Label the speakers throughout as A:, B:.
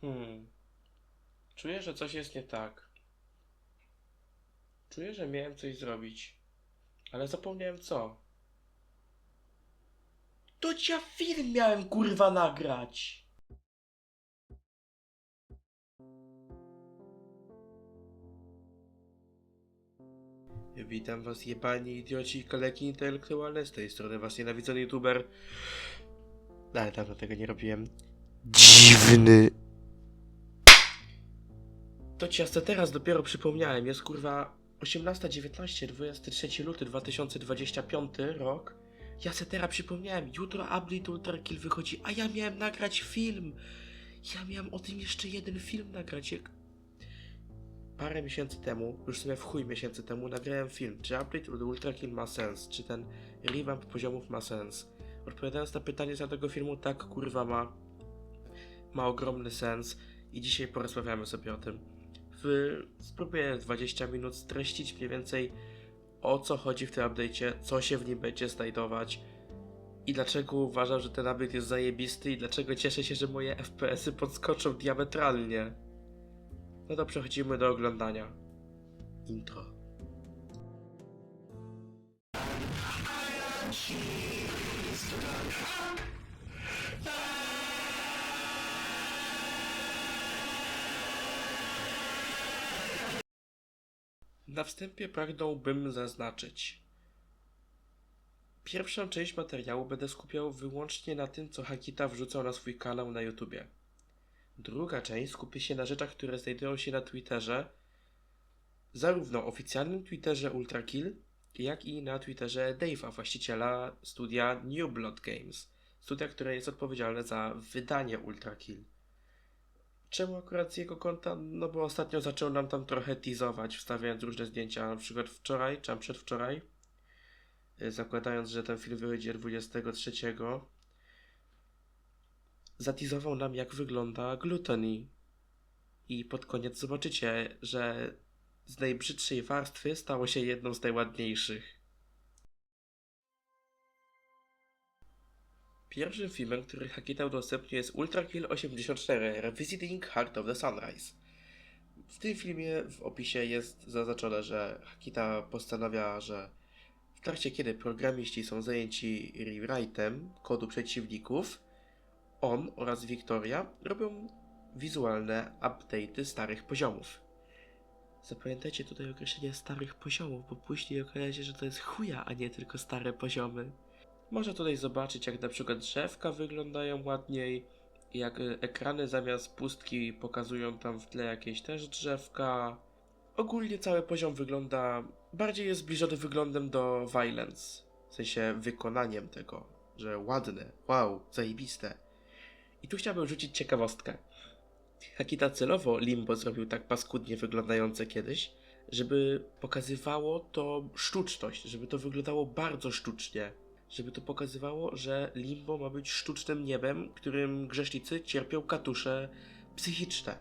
A: Hmm. Czuję, że coś jest nie tak. Czuję, że miałem coś zrobić. Ale zapomniałem co. To ja film miałem kurwa nagrać. Witam was jebani idioci i kaleki intelektualne, z tej strony was nienawidzony youtuber. Ale dawno tego nie robiłem. Dziwny. To ci ja se teraz dopiero przypomniałem, jest kurwa 18.19, 23 luty 2025 rok. Ja se teraz przypomniałem, jutro Update Ultra Kill wychodzi, a ja miałem nagrać film. Ja miałem o tym jeszcze jeden film nagrać. Jak... Parę miesięcy temu, już w sumie w chuj miesięcy temu, nagrałem film, czy Update Ultra Kill ma sens, czy ten revamp poziomów ma sens. Odpowiadając na pytanie z tego filmu, tak kurwa ma. Ma ogromny sens i dzisiaj porozmawiamy sobie o tym. W, spróbuję 20 minut streścić mniej więcej o co chodzi w tym update'cie, co się w nim będzie znajdować i dlaczego uważam, że ten update jest zajebisty i dlaczego cieszę się, że moje FPS-y podskoczą diametralnie. No to przechodzimy do oglądania. Intro. Na wstępie pragnąłbym zaznaczyć. Pierwszą część materiału będę skupiał wyłącznie na tym, co Hakita wrzucał na swój kanał na YouTubie. Druga część skupi się na rzeczach, które znajdują się na Twitterze, zarówno oficjalnym Twitterze Ultrakill, jak i na Twitterze Dave'a, właściciela studia New Blood Games, studia, które jest odpowiedzialne za wydanie Ultrakill. Czemu akurat z jego konta? No bo ostatnio zaczął nam tam trochę teasować, wstawiając różne zdjęcia, na przykład wczoraj, czy przedwczoraj, y, zakładając, że ten film wyjdzie 23, zateasował nam jak wygląda Gluttony. I pod koniec zobaczycie, że z najbrzydszej warstwy stało się jedną z najładniejszych. Pierwszym filmem, który Hakita udostępnił jest Ultra Kill 84 Revisiting Heart of the Sunrise. W tym filmie w opisie jest zaznaczone, że Hakita postanawia, że w trakcie kiedy programiści są zajęci rewrite'em kodu przeciwników, on oraz Victoria robią wizualne update'y starych poziomów. Zapamiętajcie tutaj określenie starych poziomów, bo później okaże się, że to jest chuja, a nie tylko stare poziomy. Można tutaj zobaczyć, jak na przykład drzewka wyglądają ładniej, jak e, ekrany zamiast pustki pokazują tam w tle jakieś też drzewka. Ogólnie cały poziom wygląda, bardziej jest zbliżony wyglądem do Violence, w sensie wykonaniem tego, że ładne, wow, zajebiste. I tu chciałbym rzucić ciekawostkę. Hakita celowo Limbo zrobił tak paskudnie wyglądające kiedyś, żeby pokazywało to sztuczność, żeby to wyglądało bardzo sztucznie żeby to pokazywało, że limbo ma być sztucznym niebem, którym grzesznicy cierpią katusze psychiczne.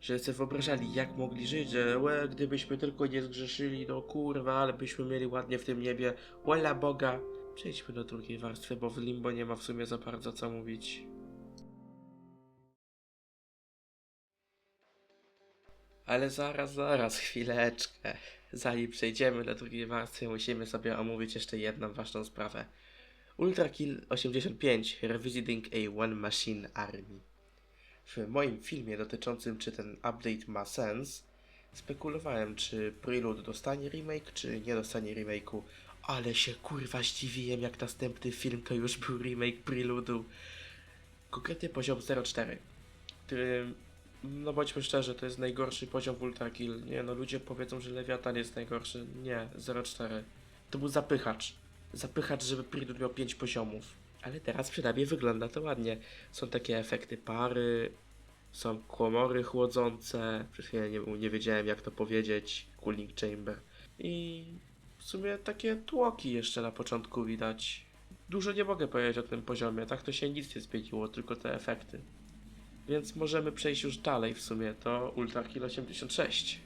A: Że sobie wyobrażali, jak mogli żyć, że łe, gdybyśmy tylko nie zgrzeszyli, no kurwa, ale byśmy mieli ładnie w tym niebie, łela Boga. Przejdźmy do drugiej warstwy, bo w limbo nie ma w sumie za bardzo co mówić. Ale zaraz, zaraz, chwileczkę. Zanim przejdziemy do drugiej warstwy, musimy sobie omówić jeszcze jedną ważną sprawę. Ultra Kill 85 Revisiting a One Machine Army. W moim filmie dotyczącym czy ten update ma sens, spekulowałem czy Prelude dostanie remake, czy nie dostanie remake'u, ale się kurwa zdziwiłem jak następny film to już był remake Prelude'u. Konkretnie poziom 04, który, no bądźmy szczerzy, to jest najgorszy poziom w Ultra Kill. Nie no, ludzie powiedzą, że Leviathan jest najgorszy. Nie, 04. To był zapychacz zapychacz, żeby Prelude miał 5 poziomów. Ale teraz przynajmniej wygląda to ładnie. Są takie efekty pary, są komory chłodzące. Przez chwilę nie, nie wiedziałem jak to powiedzieć. Cooling chamber. I w sumie takie tłoki jeszcze na początku widać. Dużo nie mogę powiedzieć o tym poziomie, tak to się nic nie zmieniło, tylko te efekty. Więc możemy przejść już dalej w sumie, to Ultra Kill 86.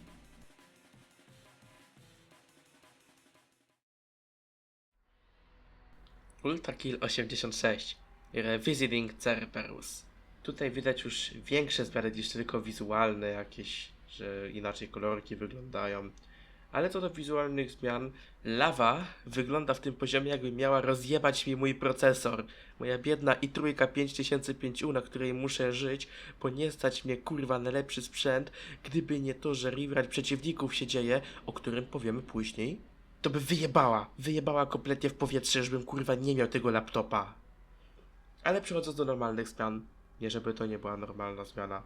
A: Ultra Kill 86 Revisiting Cerberus Tutaj widać już większe zmiany niż tylko wizualne jakieś, że inaczej kolorki wyglądają. Ale co do wizualnych zmian, lawa wygląda w tym poziomie jakby miała rozjebać mi mój procesor. Moja biedna i trójka 5005U, na której muszę żyć, bo nie stać mnie kurwa na lepszy sprzęt, gdyby nie to, że rewrite przeciwników się dzieje, o którym powiemy później, to by wyjebała, wyjebała kompletnie w powietrze, żebym kurwa nie miał tego laptopa. Ale przechodząc do normalnych zmian, nie żeby to nie była normalna zmiana.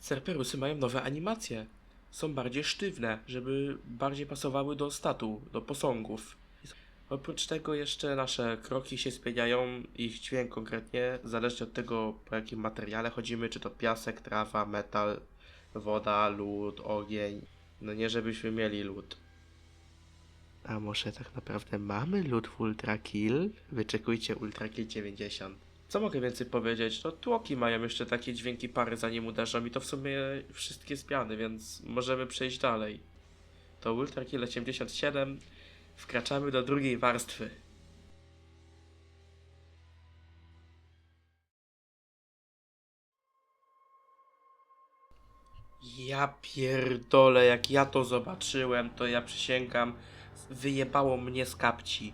A: Cerberusy mają nowe animacje. Są bardziej sztywne, żeby bardziej pasowały do statu, do posągów. Oprócz tego jeszcze nasze kroki się zmieniają, ich dźwięk konkretnie, zależnie od tego po jakim materiale chodzimy, czy to piasek, trawa, metal, woda, lód, ogień. No nie żebyśmy mieli lód. A może tak naprawdę mamy lód w Ultra Kill? Wyczekujcie Ultra Kill 90. Co mogę więcej powiedzieć? No tłoki mają jeszcze takie dźwięki pary zanim uderzą i to w sumie wszystkie zmiany, więc możemy przejść dalej. To Ultra Kill 87. Wkraczamy do drugiej warstwy. Ja pierdolę, jak ja to zobaczyłem, to ja przysięgam, wyjebało mnie z kapci.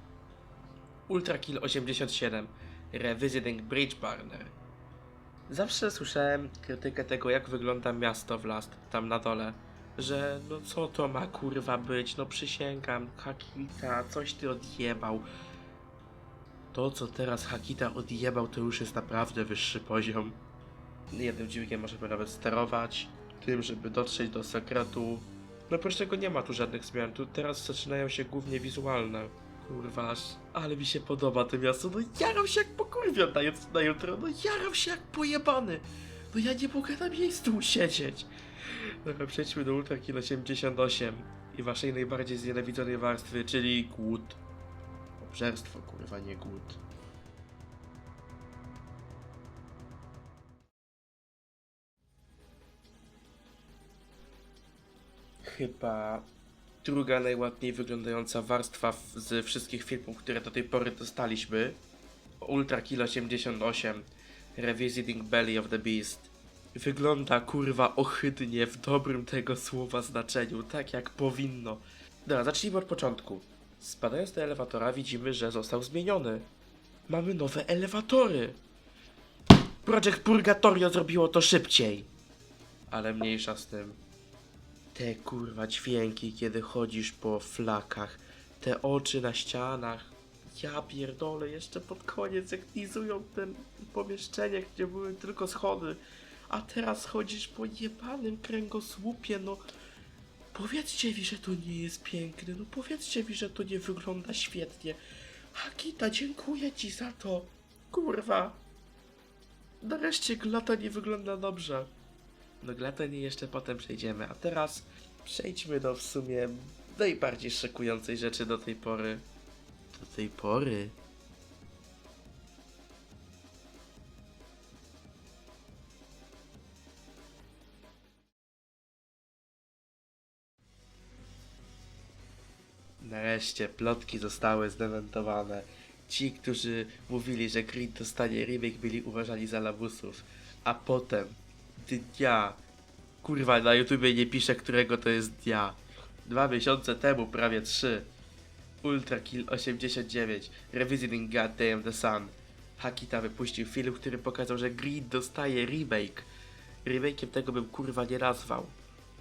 A: Ultra Kill 87 Revisiting Bridge Burner Zawsze słyszałem krytykę tego, jak wygląda miasto w Last, tam na dole. Że no co to ma kurwa być, no przysięgam, Hakita, coś ty odjebał. To, co teraz Hakita odjebał, to już jest naprawdę wyższy poziom. Jednym dźwigiem możemy nawet sterować, tym, żeby dotrzeć do sekretu. No oprócz tego nie ma tu żadnych zmian, tu teraz zaczynają się głównie wizualne. Kurważ, ale mi się podoba to miasto, no jaram się jak pokurwion na jutro, no jaram się jak pojebany. No ja nie mogę na miejscu usiedzieć. Dobra, przejdźmy do Ultra Kill 88 i waszej najbardziej znienawidzonej warstwy, czyli głód. Obżerstwo, kurwa, nie głód. Chyba druga najładniej wyglądająca warstwa z wszystkich filmów, które do tej pory dostaliśmy. Ultra Kill 88 Revisiting Belly of the Beast. Wygląda kurwa ohydnie w dobrym tego słowa znaczeniu, tak jak powinno. Dobra, zacznijmy od początku. Spadając do elewatora widzimy, że został zmieniony. Mamy nowe elewatory. Project Purgatorio zrobiło to szybciej. Ale mniejsza z tym. Te kurwa dźwięki, kiedy chodzisz po flakach, te oczy na ścianach. Ja pierdolę, jeszcze pod koniec jak nizują ten pomieszczenie, gdzie były tylko schody. A teraz chodzisz po jebanym kręgosłupie, no. Powiedzcie mi, że to nie jest piękne, no powiedzcie mi, że to nie wygląda świetnie. Hakita, dziękuję ci za to. Kurwa. Nareszcie glata nie wygląda dobrze. Do Glateni jeszcze potem przejdziemy, a teraz przejdźmy do w sumie najbardziej szokującej rzeczy do tej pory. Do tej pory? Nareszcie plotki zostały zdementowane. Ci, którzy mówili, że Creed dostanie remake, byli uważani za labusów. A potem, dnia, kurwa, na YouTubie nie piszę, którego to jest dnia. Dwa miesiące temu, prawie trzy. Ultra Kill 89, Revisiting Goddamn the Sun. Hakita wypuścił film, który pokazał, że Creed dostaje remake. Remake'iem tego bym kurwa nie nazwał.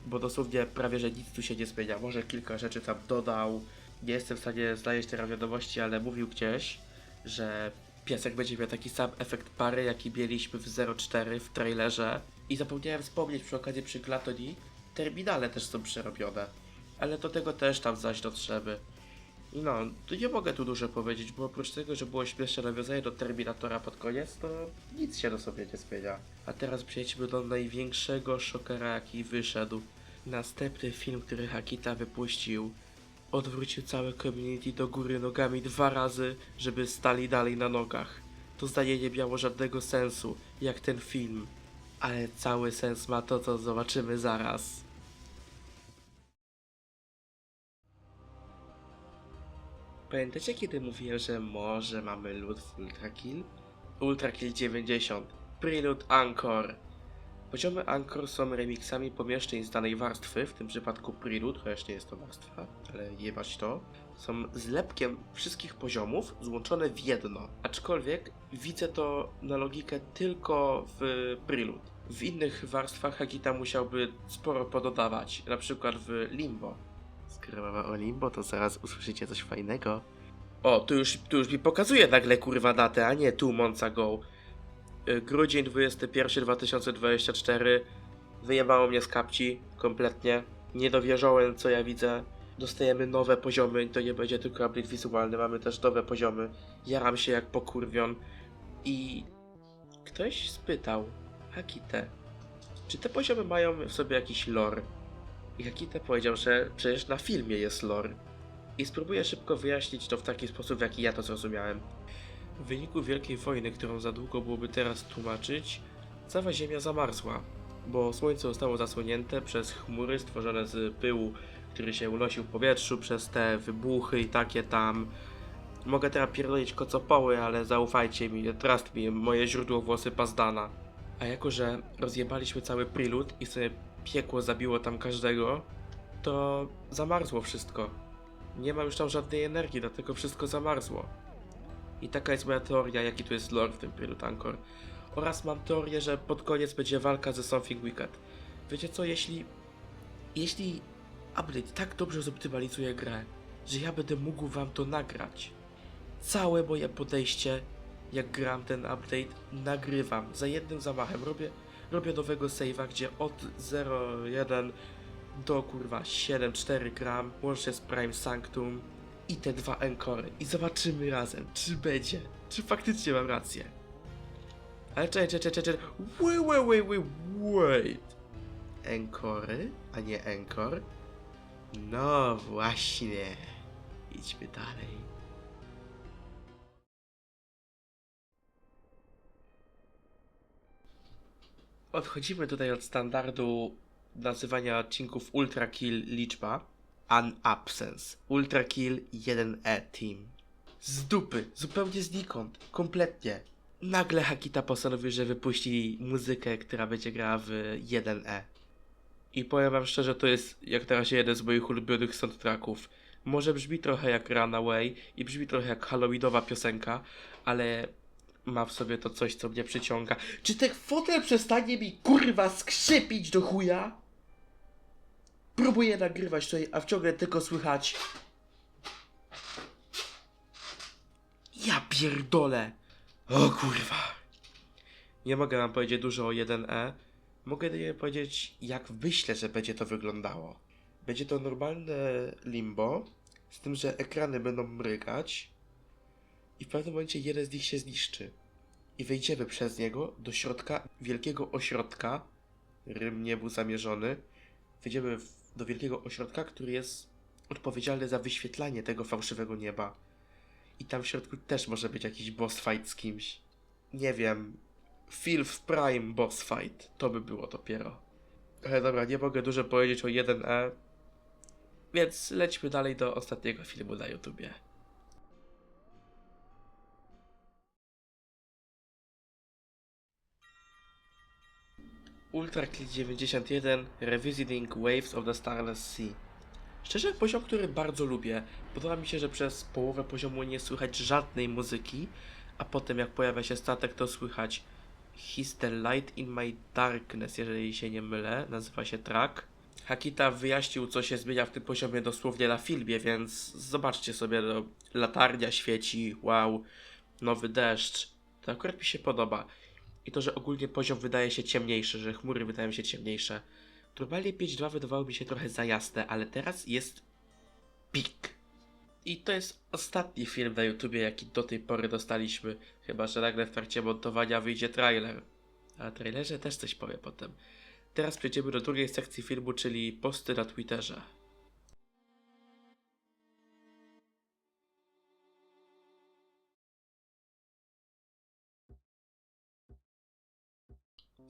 A: Bo dosłownie prawie, że nic tu się nie zmienia. Może kilka rzeczy tam dodał. Nie jestem w stanie znaleźć teraz wiadomości, ale mówił gdzieś, że piesek będzie miał taki sam efekt pary, jaki mieliśmy w 04 w trailerze. I zapomniałem wspomnieć przy okazji przy Glatoni, terminale też są przerobione. Ale do tego też tam zaś dotrzemy. I no, to nie mogę tu dużo powiedzieć, bo oprócz tego, że było śmieszne nawiązanie do Terminatora pod koniec, to nic się do sobie nie zmienia. A teraz przejdźmy do największego szokera, jaki wyszedł. Następny film, który Hakita wypuścił, odwrócił całe community do góry nogami dwa razy, żeby stali dalej na nogach. To zdanie nie miało żadnego sensu, jak ten film. Ale cały sens ma to, co zobaczymy zaraz. Pamiętacie kiedy mówiłem, że może mamy lód w Ultra Kill? Ultra Kill 90. Prelude Anchor. Poziomy Anchor są remixami pomieszczeń z danej warstwy, w tym przypadku Prelude, chociaż nie jest to warstwa, ale jebać to. Są zlepkiem wszystkich poziomów złączone w jedno. Aczkolwiek widzę to na logikę tylko w Prelude. W innych warstwach Hagita musiałby sporo pododawać, na przykład w Limbo. Skoro mowa o Limbo, to zaraz usłyszycie coś fajnego. O, tu już, tu już mi pokazuje nagle kurwa datę, a nie two months ago. Y, Grudzień 21 2024. Wyjebało mnie z kapci kompletnie. Nie dowierzałem co ja widzę. Dostajemy nowe poziomy, to nie będzie tylko update wizualny, mamy też nowe poziomy. Jaram się jak pokurwion. I ktoś spytał Hakite, czy te poziomy mają w sobie jakiś lore? I Hakite powiedział, że przecież na filmie jest lore. I spróbuję szybko wyjaśnić to w taki sposób, w jaki ja to zrozumiałem. W wyniku Wielkiej Wojny, którą za długo byłoby teraz tłumaczyć, cała Ziemia zamarzła, bo Słońce zostało zasłonięte przez chmury stworzone z pyłu, który się unosił w powietrzu przez te wybuchy i takie tam. Mogę teraz pierdolić kocopoły, ale zaufajcie mi, trust mi, moje źródło włosy Pazdana. A jako, że rozjebaliśmy cały Prelude i sobie piekło zabiło tam każdego, to zamarzło wszystko. Nie ma już tam żadnej energii, dlatego wszystko zamarzło. I taka jest moja teoria, jaki tu jest lore w tym Prelude Anchor. Oraz mam teorię, że pod koniec będzie walka ze Something Wicked. Wiecie co, jeśli... Jeśli update tak dobrze zoptymalizuje grę, że ja będę mógł wam to nagrać. Całe moje podejście, jak gram ten update, nagrywam za jednym zamachem. Robię, robię nowego save'a, gdzie od 0.1 do kurwa 7.4 gram, łącznie z Prime Sanctum i te dwa enkory. I zobaczymy razem, czy będzie, czy faktycznie mam rację. Ale czekaj, czekaj, czekaj, czekaj. Wait, wait, wait, wait, wait. Enkory, a nie enkor? No właśnie. Idźmy dalej. Odchodzimy tutaj od standardu nazywania odcinków Ultra Kill liczba. An absence. Ultra Kill 1E Team. Z dupy, zupełnie znikąd, kompletnie. Nagle Hakita postanowił, że wypuści muzykę, która będzie grała w 1E. I powiem wam szczerze, to jest jak razie jeden z moich ulubionych soundtracków. Może brzmi trochę jak Runaway i brzmi trochę jak Halloweenowa piosenka, ale ma w sobie to coś, co mnie przyciąga. Czy ten fotel przestanie mi kurwa skrzypić do chuja? Próbuję nagrywać tutaj, a wciągle tylko słychać. Ja pierdolę! O kurwa! Nie mogę wam powiedzieć dużo o 1E. Mogę jedynie powiedzieć, jak myślę, że będzie to wyglądało. Będzie to normalne limbo, z tym, że ekrany będą mrygać i w pewnym momencie jeden z nich się zniszczy. I wejdziemy przez niego do środka wielkiego ośrodka. Rym nie był zamierzony. Wejdziemy do wielkiego ośrodka, który jest odpowiedzialny za wyświetlanie tego fałszywego nieba. I tam w środku też może być jakiś boss fight z kimś. Nie wiem. W Prime boss fight. To by było dopiero. Ale dobra, nie mogę dużo powiedzieć o 1E. Więc lećmy dalej do ostatniego filmu na YouTubie. Ultra Click 91 Revisiting Waves of the Starless Sea. Szczerze, poziom, który bardzo lubię. Podoba mi się, że przez połowę poziomu nie słychać żadnej muzyki, a potem jak pojawia się statek, to słychać He's the light in my darkness, jeżeli się nie mylę, nazywa się track. Hakita wyjaśnił, co się zmienia w tym poziomie dosłownie na filmie, więc zobaczcie sobie, no, latarnia świeci, wow, nowy deszcz. To akurat mi się podoba. I to, że ogólnie poziom wydaje się ciemniejszy, że chmury wydają się ciemniejsze. Normalnie 5.2 wydawało mi się trochę za jasne, ale teraz jest pik. I to jest ostatni film na YouTubie, jaki do tej pory dostaliśmy. Chyba, że nagle w trakcie montowania wyjdzie trailer. A trailerze też coś powiem potem. Teraz przejdziemy do drugiej sekcji filmu, czyli posty na Twitterze.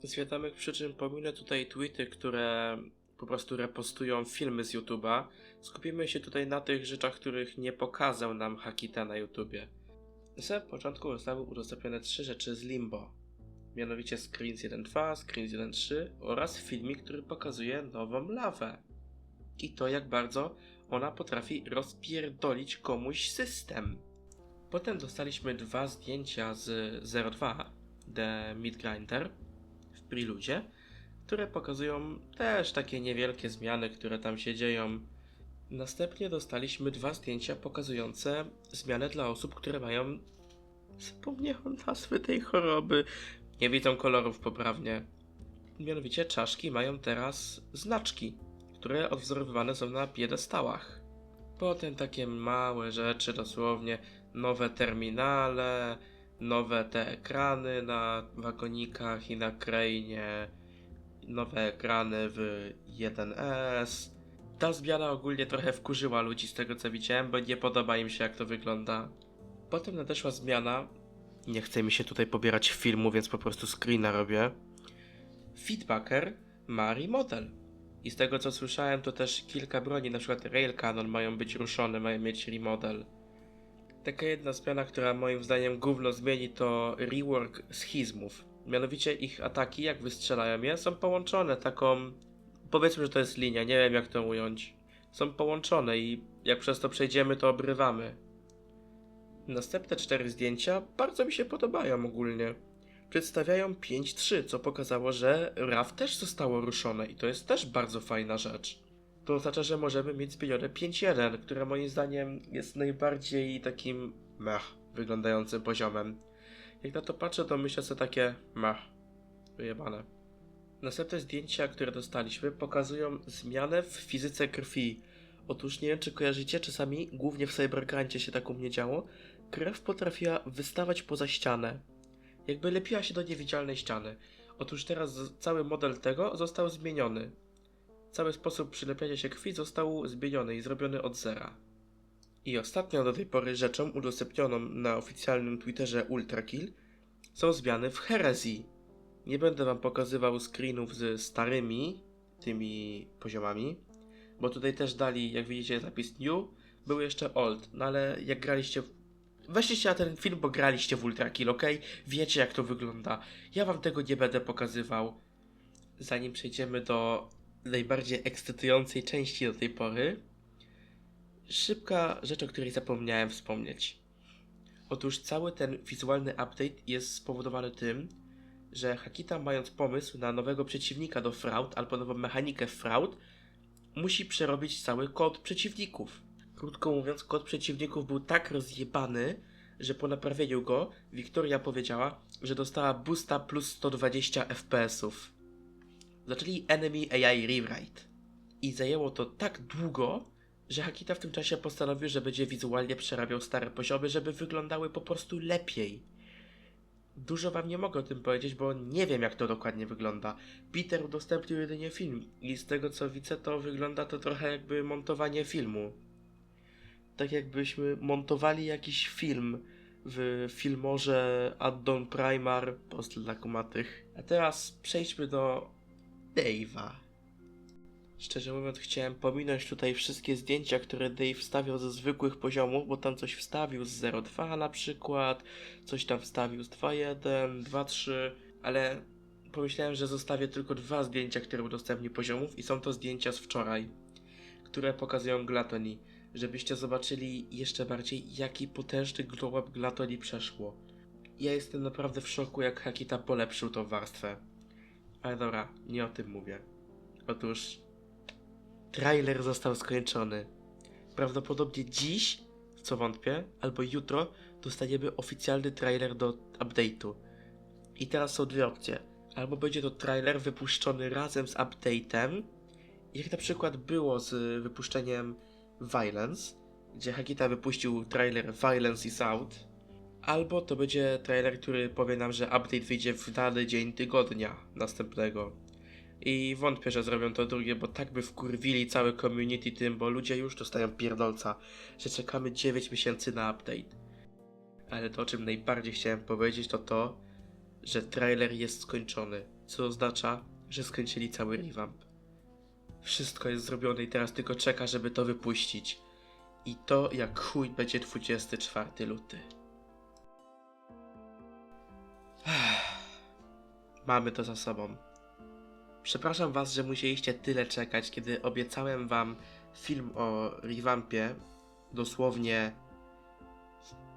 A: Z wiadomych przyczyn pominę tutaj tweety, które po prostu repostują filmy z YouTube'a. Skupimy się tutaj na tych rzeczach, których nie pokazał nam Hakita na YouTubie. Na samym początku zostały udostępnione trzy rzeczy z Limbo. Mianowicie Screens 1.2, Screens 1.3 oraz filmik, który pokazuje nową lawę. I to jak bardzo ona potrafi rozpierdolić komuś system. Potem dostaliśmy dwa zdjęcia z 02 The Meat Grinder w Preludzie, które pokazują też takie niewielkie zmiany, które tam się dzieją. Następnie dostaliśmy dwa zdjęcia pokazujące zmianę dla osób, które mają. Zapomniałem nazwy tej choroby. Nie widzą kolorów poprawnie. Mianowicie czaszki mają teraz znaczki, które odwzorowywane są na piedestałach. Potem takie małe rzeczy, dosłownie nowe terminale, nowe te ekrany na wagonikach i na krainie, nowe ekrany w 1S. Ta zmiana ogólnie trochę wkurzyła ludzi z tego co widziałem, bo nie podoba im się jak to wygląda. Potem nadeszła zmiana. Nie chce mi się tutaj pobierać filmu, więc po prostu screena robię. Feedbacker ma remodel. I z tego co słyszałem, to też kilka broni, na przykład Rail Cannon mają być ruszone, mają mieć remodel. Taka jedna zmiana, która moim zdaniem gówno zmieni, to rework schizmów. Mianowicie ich ataki, jak wystrzelają je, są połączone taką... Powiedzmy, że to jest linia, nie wiem jak to ująć. Są połączone i jak przez to przejdziemy, to obrywamy. Następne cztery zdjęcia bardzo mi się podobają ogólnie. Przedstawiają 5-3, co pokazało, że RAF też zostało ruszone i to jest też bardzo fajna rzecz. To oznacza, że możemy mieć zmienione 5-1, które moim zdaniem jest najbardziej takim mech wyglądającym poziomem. Jak na to patrzę, to myślę sobie takie mech, wyjebane. Następne zdjęcia, które dostaliśmy, pokazują zmianę w fizyce krwi. Otóż nie wiem, czy kojarzycie, czasami, głównie w Cybergrancie się tak u mnie działo, krew potrafiła wystawać poza ścianę. Jakby lepiła się do niewidzialnej ściany. Otóż teraz cały model tego został zmieniony. Cały sposób przylepiania się krwi został zmieniony i zrobiony od zera. I ostatnią do tej pory rzeczą udostępnioną na oficjalnym Twitterze Ultrakill są zmiany w herezji. Nie będę wam pokazywał screenów z starymi tymi poziomami, bo tutaj też dali, jak widzicie, zapis new, był jeszcze old, no ale jak graliście w... Weźcie na ten film, bo graliście w Ultrakill, ok? Wiecie jak to wygląda. Ja wam tego nie będę pokazywał. Zanim przejdziemy do najbardziej ekscytującej części do tej pory, szybka rzecz, o której zapomniałem wspomnieć. Otóż cały ten wizualny update jest spowodowany tym, że Hakita mając pomysł na nowego przeciwnika do fraud albo nową mechanikę fraud, musi przerobić cały kod przeciwników. Krótko mówiąc, kod przeciwników był tak rozjebany, że po naprawieniu go Wiktoria powiedziała, że dostała boosta plus 120 FPS-ów. Zaczęli Enemy AI Rewrite. I zajęło to tak długo, że Hakita w tym czasie postanowił, że będzie wizualnie przerabiał stare poziomy, żeby wyglądały po prostu lepiej. Dużo wam nie mogę o tym powiedzieć, bo nie wiem jak to dokładnie wygląda. Peter udostępnił jedynie film i z tego co widzę to wygląda to trochę jakby montowanie filmu. Tak jakbyśmy montowali jakiś film w filmorze Addon Primar post dla kumatych. A teraz przejdźmy do Dave'a. Szczerze mówiąc, chciałem pominąć tutaj wszystkie zdjęcia, które Dave wstawiał ze zwykłych poziomów, bo tam coś wstawił z 0.2 na przykład, coś tam wstawił z 2.1, 2.3, ale pomyślałem, że zostawię tylko dwa zdjęcia, które udostępnił poziomów i są to zdjęcia z wczoraj, które pokazują Glatoni, żebyście zobaczyli jeszcze bardziej, jaki potężny glow up Glatoni przeszło. Ja jestem naprawdę w szoku, jak Hakita polepszył tą warstwę. Ale dobra, nie o tym mówię. Otóż trailer został skończony. Prawdopodobnie dziś, co wątpię, albo jutro dostaniemy oficjalny trailer do update'u. I teraz są dwie opcje. Albo będzie to trailer wypuszczony razem z update'em, jak na przykład było z wypuszczeniem Violence, gdzie Hakita wypuścił trailer Violence is out, albo to będzie trailer, który powie nam, że update wyjdzie w dany dzień tygodnia następnego. I wątpię, że zrobią to drugie, bo tak by wkurwili całe community tym, bo ludzie już dostają pierdolca, że czekamy 9 miesięcy na update. Ale to, o czym najbardziej chciałem powiedzieć, to to, że trailer jest skończony, co oznacza, że skończyli cały revamp. Wszystko jest zrobione i teraz tylko czeka, żeby to wypuścić. I to jak chuj będzie 24 luty. mamy to za sobą. Przepraszam was, że musieliście tyle czekać, kiedy obiecałem wam film o revampie, dosłownie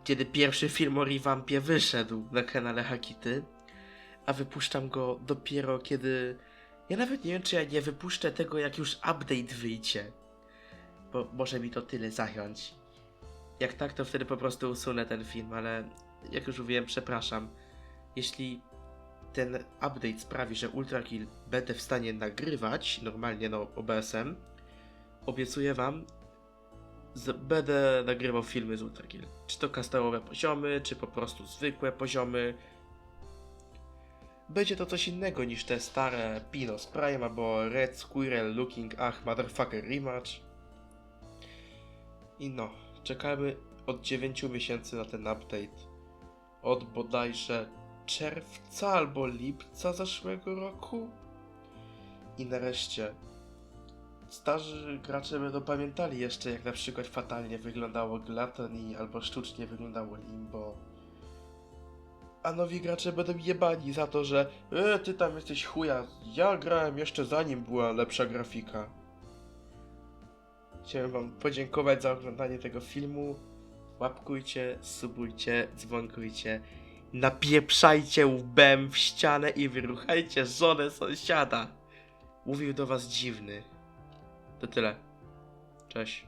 A: kiedy pierwszy film o revampie wyszedł na kanale Hakity, a wypuszczam go dopiero kiedy... Ja nawet nie wiem, czy ja nie wypuszczę tego, jak już update wyjdzie, bo może mi to tyle zająć. Jak tak, to wtedy po prostu usunę ten film, ale jak już mówiłem, przepraszam. Jeśli ten update sprawi, że Ultra Kill będę w stanie nagrywać normalnie no OBS-em, obiecuję wam, z, będę nagrywał filmy z Ultra Kill. Czy to customowe poziomy, czy po prostu zwykłe poziomy. Będzie to coś innego niż te stare Pinos Prime albo Red Squirrel Looking Ach Motherfucker Rematch. I no, czekamy od 9 miesięcy na ten update. Od bodajże czerwca albo lipca zeszłego roku. I nareszcie starzy gracze będą pamiętali jeszcze jak na przykład fatalnie wyglądało Gluttony albo sztucznie wyglądało Limbo. A nowi gracze będą jebani za to, że e, ty tam jesteś chuja, ja grałem jeszcze zanim była lepsza grafika. Chciałem wam podziękować za oglądanie tego filmu. Łapkujcie, subujcie, dzwonkujcie. Napieprzajcie łbem w ścianę i wyruchajcie żonę sąsiada. Mówił do was dziwny. To tyle. Cześć.